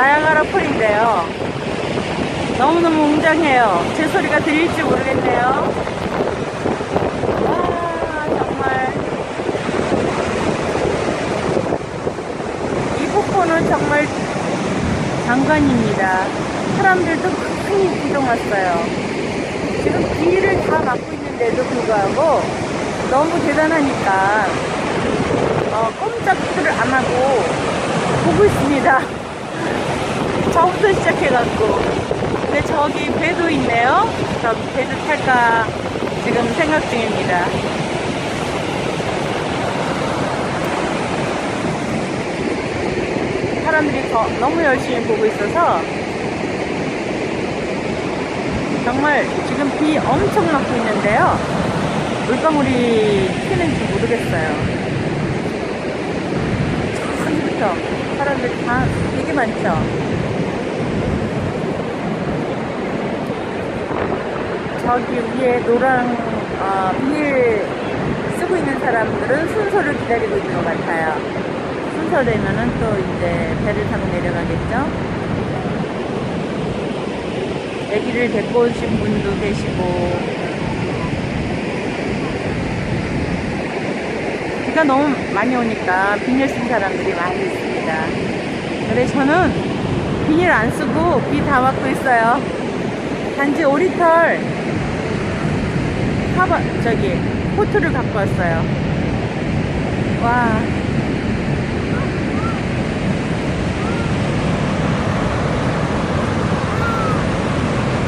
나야가라 폴인데요. 너무너무 웅장해요. 제 소리가 들릴지 모르겠네요. 와, 정말. 이 폭포는 정말 장관입니다. 사람들도 많이 구경 왔어요. 지금 비를 다 막고 있는데도 불구하고 너무 대단하니까 어, 꼼짝을 안 하고 보고 있습니다. 저부터 시작해갖고. 근데 저기 배도 있네요. 저기 배도 탈까 지금 생각 중입니다. 사람들이 더, 너무 열심히 보고 있어서 정말 지금 비 엄청 맞고 있는데요. 물방울이 튀는지 모르겠어요. 처음부터 사람들 다 되게 많죠. 저기 위에 노랑 어, 비닐 쓰고 있는 사람들은 순서를 기다리고 있는 것 같아요. 순서 되면은 또 이제 배를 타고 내려가겠죠. 아기를 데리고 오신 분도 계시고 비가 너무 많이 오니까 비닐 쓴 사람들이 많이 있 습니다. 근데 저는 비닐 안 쓰고 비다 맞고 있어요. 단지 오리털 저기 코트를 갖고 왔어요. 와.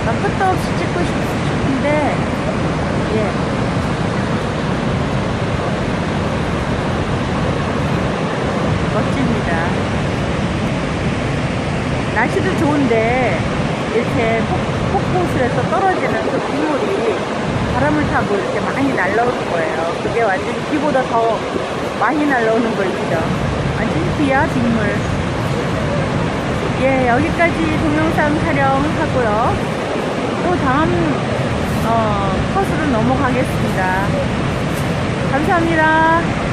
나 끝도 없이 찍고 싶, 싶은데 예. 멋집니다. 날씨도 좋은데 이렇게 폭, 폭포수에서 떨어지는 그 빗물이 바람을 타고 이렇게 많이 날라오는 거예요. 그게 완전히 비보다 더 많이 날라오는 거 있죠. 완전히 비야 빗물. 예, 여기까지 동영상 촬영하고요. 또 다음 어, 컷으로 넘어가겠습니다. 감사합니다.